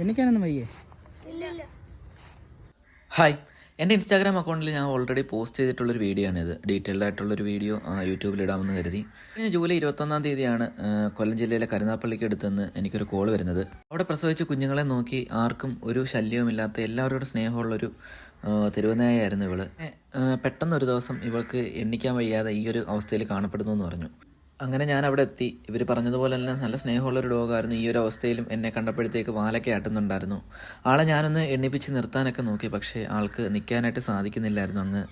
എണ്ണിക്കാനൊന്നും വയ്യേ. ഹായ്. എന്റെ ഇൻസ്റ്റാഗ്രാം അക്കൗണ്ടിൽ ഞാൻ ഓൾറെഡി പോസ്റ്റ് ചെയ്തിട്ടുള്ളൊരു വീഡിയോ ആണിത്. ഡീറ്റെയിൽഡ് ആയിട്ടുള്ളൊരു വീഡിയോ യൂട്യൂബിൽ ഇടാമെന്ന് കരുതി. കഴിഞ്ഞ ജൂലൈ ഇരുപത്തൊന്നാം തീയതിയാണ് കൊല്ലം ജില്ലയിലെ കരുനാപ്പള്ളിക്ക് അടുത്തുനിന്ന് എനിക്കൊരു കോൾ വരുന്നത്. അവിടെ പ്രസവിച്ച കുഞ്ഞുങ്ങളെ നോക്കി ആർക്കും ഒരു ശല്യവുമില്ലാത്ത എല്ലാവരോടും സ്നേഹമുള്ളൊരു തിരുവനായായിരുന്നു ഇവൾ. പെട്ടെന്ന് പെട്ടെന്നൊരു ദിവസം ഇവൾക്ക് എണ്ണിക്കാൻ വയ്യാതെ ഈ ഒരു അവസ്ഥയിൽ കാണപ്പെടുന്നു എന്ന് പറഞ്ഞു. അങ്ങനെ ഞാൻ അവിടെ എത്തി. ഇവർ പറഞ്ഞതുപോലെ തന്നെ നല്ല സ്നേഹമുള്ളൊരു ഡോഗായിരുന്നു. ഈ ഒരു അവസ്ഥയിലും എന്നെ കണ്ടപ്പോഴത്തേക്ക് വാലൊക്കെ ആട്ടുന്നുണ്ടായിരുന്നു. ആളെ ഞാനൊന്ന് എണ്ണിപ്പിച്ച് നിർത്താനൊക്കെ നോക്കി. പക്ഷേ ആൾക്ക് നിൽക്കാനായിട്ട് സാധിക്കുന്നില്ലായിരുന്നു. അങ്ങ്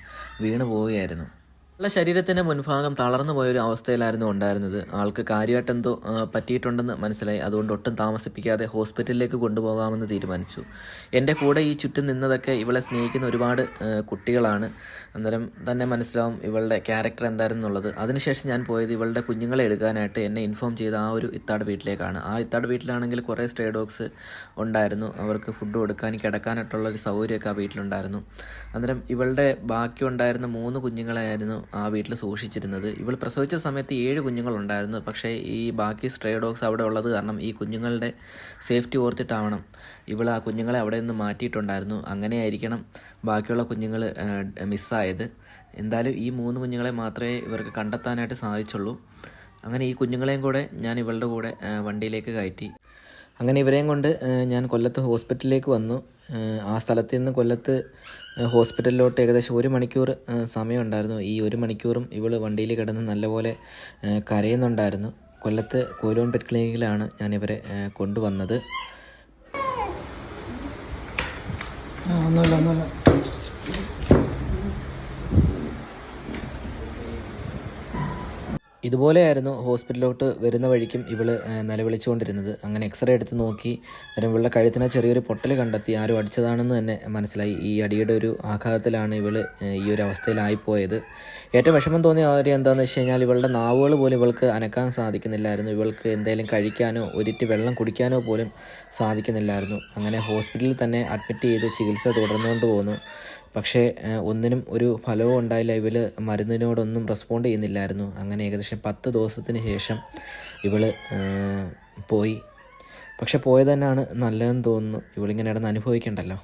വീണ് പോവുകയായിരുന്നു ആളുടെ ശരീരത്തിന്റെ മുൻഭാഗം തളർന്നു പോയൊരു അവസ്ഥയിലായിരുന്നു ഉണ്ടായിരുന്നത്. ആൾക്ക് കാര്യമായിട്ട് എന്തോ പറ്റിയിട്ടുണ്ടെന്ന് മനസ്സിലായി. അതുകൊണ്ട് ഒട്ടും താമസിപ്പിക്കാതെ ഹോസ്പിറ്റലിലേക്ക് കൊണ്ടുപോകാമെന്ന് തീരുമാനിച്ചു. എന്റെ കൂടെ ഈ ചുറ്റും നിന്നതൊക്കെ ഇവളെ സ്നേഹിക്കുന്ന ഒരുപാട് കുട്ടികളാണ്. അന്നേരം തന്നെ മനസ്സിലാവും ഇവളുടെ ക്യാരക്ടർ എന്തായിരുന്നുള്ളത്. അതിനുശേഷം ഞാൻ പോയത് ഇവളുടെ കുഞ്ഞുങ്ങളെ എടുക്കാനായിട്ട് എന്നെ ഇൻഫോം ചെയ്ത ആ ഒരു ഇത്താട് വീട്ടിലേക്കാണ്. ആ ഇത്താട് വീട്ടിലാണെങ്കിൽ കുറേ സ്ട്രേ ഡോഗ്സ് ഉണ്ടായിരുന്നു. അവർക്ക് ഫുഡ് കൊടുക്കാൻ കിടക്കാനായിട്ടുള്ള ഒരു സൗകര്യമൊക്കെ ആ വീട്ടിലുണ്ടായിരുന്നു. അന്നേരം ഇവളുടെ ബാക്കി ഉണ്ടായിരുന്ന മൂന്ന് കുഞ്ഞുങ്ങളെയായിരുന്നു ആ വീട്ടിൽ സൂക്ഷിച്ചിരുന്നത്. ഇവൾ പ്രസവിച്ച സമയത്ത് ഏഴ് കുഞ്ഞുങ്ങളുണ്ടായിരുന്നു. പക്ഷേ ഈ ബാക്കി സ്ട്രേ ഡോഗ്സ് അവിടെ ഉള്ളത് കാരണം ഈ കുഞ്ഞുങ്ങളുടെ സേഫ്റ്റി ഓർത്തിട്ടാവണം. ഇവൾ ആ കുഞ്ഞുങ്ങളെ അവിടെ നിന്ന് മാറ്റിയിട്ടുണ്ടായിരുന്നു. അങ്ങനെയായിരിക്കണം ബാക്കിയുള്ള കുഞ്ഞുങ്ങൾ മിസ്സായത്. എന്തായാലും ഈ മൂന്ന് കുഞ്ഞുങ്ങളെ മാത്രമേ ഇവർക്ക് കണ്ടെത്താനായിട്ട് സാധിച്ചുള്ളൂ. അങ്ങനെ ഈ കുഞ്ഞുങ്ങളെയും കൂടെ ഞാൻ ഇവളുടെ കൂടെ വണ്ടിയിലേക്ക് കയറ്റി. അങ്ങനെ ഇവരെയും കൊണ്ട് ഞാൻ കൊല്ലത്ത് ഹോസ്പിറ്റലിലേക്ക് വന്നു. ആ, സ്ഥലത്ത് നിന്ന് കൊല്ലത്ത് ഹോസ്പിറ്റലിലോട്ട് ഏകദേശം ഒരു മണിക്കൂർ സമയമുണ്ടായിരുന്നു. ഈ ഒരു മണിക്കൂറും ഇവൾ വണ്ടിയിൽ കിടന്ന് നല്ലപോലെ കരയുന്നുണ്ടായിരുന്നു. കൊല്ലത്ത് കോലോൺ പെറ്റ് ക്ലിനിക്കിലാണ് ഞാൻ ഇവരെ കൊണ്ടുവന്നത്. ഒന്നുമില്ല ഒന്നുമില്ല. ഇതുപോലെയായിരുന്നു ഹോസ്പിറ്റലിലോട്ട് വരുന്ന വഴിക്കും ഇവൾ നിലവിളിച്ചുകൊണ്ടിരുന്നത്. അങ്ങനെ എക്സ്റേ എടുത്ത് നോക്കി അന്നേരം ഇവളുടെ കഴുത്തിന് ചെറിയൊരു പൊട്ടൽ കണ്ടെത്തി ആരും അടിച്ചതാണെന്ന് തന്നെ മനസ്സിലായി. ഈ അടിയുടെ ഒരു ആഘാതത്തിലാണ് ഇവൾ ഈ ഒരു അവസ്ഥയിലായിപ്പോയത്. ഏറ്റവും വിഷമം തോന്നിയ കാര്യം എന്താണെന്ന് വെച്ച് കഴിഞ്ഞാൽ ഇവളുടെ നാവുകൾ പോലും ഇവൾക്ക് അനക്കാൻ സാധിക്കുന്നില്ലായിരുന്നു. ഇവൾക്ക് എന്തെങ്കിലും കഴിക്കാനോ ഒരിറ്റ് വെള്ളം കുടിക്കാനോ പോലും സാധിക്കുന്നില്ലായിരുന്നു. അങ്ങനെ ഹോസ്പിറ്റലിൽ തന്നെ അഡ്മിറ്റ് ചെയ്ത് ചികിത്സ തുടർന്നുകൊണ്ട് പോന്നു. പക്ഷേ ഒന്നിനും ഒരു ഫലവും ഉണ്ടായില്ല. ഇവൾ മരുന്നിനോടൊന്നും റെസ്പോണ്ട് ചെയ്യുന്നില്ലായിരുന്നു. അങ്ങനെ ഏകദേശം പത്ത് ദിവസത്തിന് ശേഷം ഇവൾ പോയി. പക്ഷെ പോയത് തന്നെയാണ് നല്ലതെന്ന് തോന്നുന്നു. ഇവളിങ്ങനെ ഇടന്ന് അനുഭവിക്കണ്ടല്ലോ.